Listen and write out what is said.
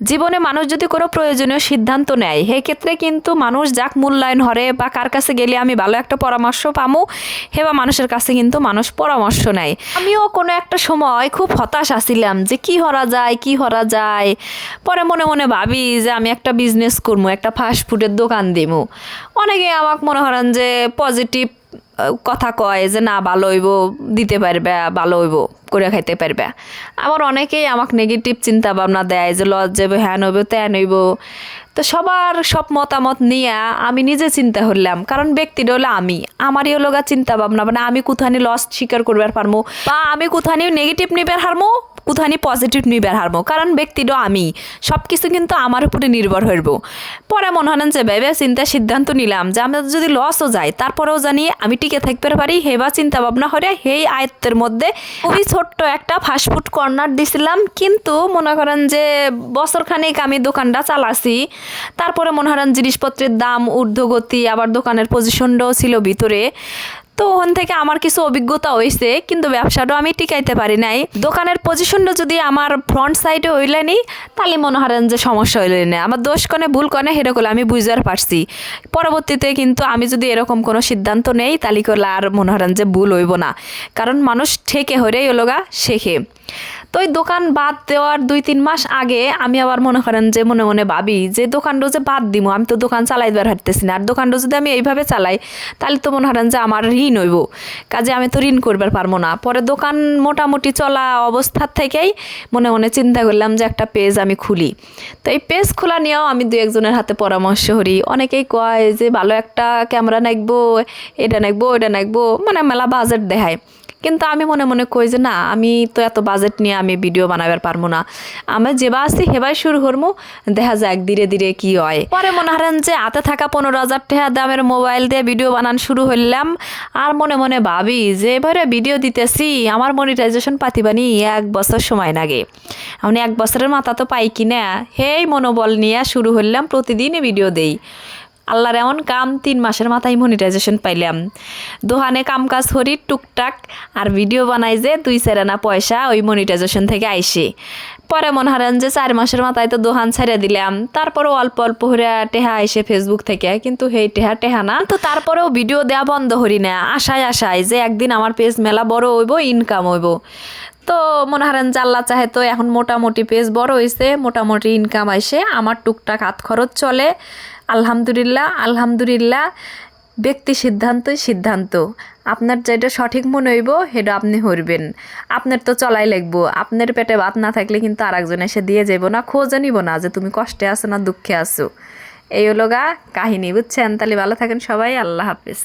জীবনে মানুষ যদি কোনো প্রয়োজনীয় সিদ্ধান্ত নেয় সেই ক্ষেত্রে কিন্তু মানুষ যাক মূল্যায়ন হরে বা কার কাছে গেলে আমি ভালো একটা পরামর্শ পামু হে বা মানুষের কাছে কিন্তু মানুষ পরামর্শ নেয়। আমিও কোনো একটা সময় খুব হতাশ আছিলাম যে কি হরা যায়, কি হরা যায়। পরে মনে মনে ভাবি যে আমি একটা বিজনেস করব একটা ফাস্টফুডের দোকান দিমু। অনেকে আমাকে মনে করেন যে পজিটিভ কথা কয় যে, না, ভালো হইব, দিতে পারবে, ভালো হইব করে খাইতে পারবে। আবার অনেকেই আমাকে নেগেটিভ চিন্তা ভাবনা দেয় যে লজ যাবে হ্যান হইব, ত্যান হইব। তো সবার সব মতামত নিয়ে আমি নিজে চিন্তা করলাম। কারণ ব্যক্তিটা হলো আমি। আমারই হলো চিন্তা ভাবনা মানে আমি কোথানি লস স্বীকার করবার পারব বা আমি কোথানি নেগেটিভ নিবার হারমো। কোথানি পজিটিভ নিবার হারবো? কারণ ব্যক্তিটা আমি। সব কিছু কিন্তু আমার উপরে নির্ভর হইব। পরে মনে হলেন যে ভেবে চিন্তা সিদ্ধান্ত নিলাম যে, আমরা যদি লসও যাই, তারপরেও জানি আমি টিকে থাকতে পারি। হেবা চিন্তা ভাবনা করে সেই আয়ত্তের মধ্যে খুবই ছোট্ট একটা ফাস্টফুড কর্নার দিছিলাম। কিন্তু মনে করেন যে বছর খানেক আমি দোকানটা চালাছি। তারপরে মনে করেন জিনিসপত্রের দাম, ঊর্ধ্বগতি, আবার দোকানের পজিশনটাও ছিল ভিতরে। তো ওখান থেকে আমার কিছু অভিজ্ঞতা হয়েছে কিন্তু ব্যবসাটা আমি টিকাইতে পারি নাই। দোকানের পজিশনটা যদি আমার ফ্রন্ট সাইডে হইলে নি, তাহলে মনে হারেন যে সমস্যা হইলে না। আমার দোষ কনে, ভুল কনে সেরকম আমি বুঝার পারছি। পরবর্তীতে কিন্তু আমি যদি এরকম কোনো সিদ্ধান্ত নেই, তাহলে আর মনে হারেন যে ভুল হইব না। কারণ মানুষ ঠেকে হরেই ওলোগা শেখে। তো ওই দোকান বাদ দেওয়ার দুই তিন মাস আগে আমি আবার মনে করেন যে মনে মনে ভাবি যে দোকানটা যে বাদ দিব আমি তো দোকান চালাইবার হাঁটতেছি না। আর দোকানটা যদি আমি এইভাবে চালাই, তাহলে তো মনে করেন যে আমার ঋণ হইব। কাজে আমি তো ঋণ করবার পারব না। পরে দোকান মোটামুটি চলা অবস্থার থেকেই মনে মনে চিন্তা করলাম যে একটা পেজ আমি খুলি। তো এই পেজ খোলা নিয়েও আমি দু একজনের হাতে পরামর্শ করি। অনেকেই কয় যে, ভালো একটা ক্যামেরা নাকবো এটা নাকবো এটা নাকবো মানে মেলা বাজেট দেখায়। কিন্তু আমি মনে মনে কই যে না, আমি তো এত বাজেট নিয়ে আমি ভিডিও বানাবার পারব না। আমি যেবা আছি হেবাই শুরু করব দেখা যাক ধীরে ধীরে কি হয়। পরে মনে হারেন যে হাতে থাকা পনেরো হাজার টাকা দামের মোবাইল দিয়ে ভিডিও বানান শুরু হইলাম। আর মনে মনে ভাবি যে এবারে ভিডিও দিতেছি, আমার মনিটাইজেশন পাতিবানি এক বছর সময় লাগে। আমি এক বছরের মাথা তো পাই কিনা হেই মনোবল নিয়ে শুরু হইলাম, প্রতিদিনই ভিডিও দেই। আল্লাহর এমন কাম তিন মাসের মাথায় মনিটাইজেশন পাইলাম। দোহানে কাম কাজ করি, টুকটাক, আর ভিডিও বানাই যে দুই সেরানা পয়সা ওই মনিটাইজেশন থেকে আইসে। পরে মনে হারেন যে চার মাসের মাথায় তো দোকান ছেড়ে দিলাম। তারপরেও অল্প অল্প হরে টেহা আইসে ফেসবুক থেকে, কিন্তু সেই টেহা টেহা না। তো তারপরেও ভিডিও দেওয়া বন্ধ হরি না। আশায় আশায় যে একদিন আমার পেজ মেলা বড় হইব ইনকাম হইব। তো মনে হারেন জাল্লা চাহে তো এখন মোটামুটি পেজ বড় হয়েছে মোটামুটি ইনকাম আইসে। আমার টুকটাক হাত খরচ চলে। আলহামদুলিল্লাহ আলহামদুলিল্লাহ। ব্যক্তি সিদ্ধান্তই সিদ্ধান্ত। আপনার যেটা সঠিক মনে হইব, সেটা আপনি হরবেন আপনার তো চলাই লাগবো। আপনার পেটে ভাত না থাকলে কিন্তু আর একজন এসে দিয়ে যাব না খোঁজ নিব না যে তুমি কষ্টে আছো না দুঃখে আছো। এই হলো গা কাহিনী, বুঝছেন? তাহলে ভালো থাকেন সবাই, আল্লাহ হাফিজ।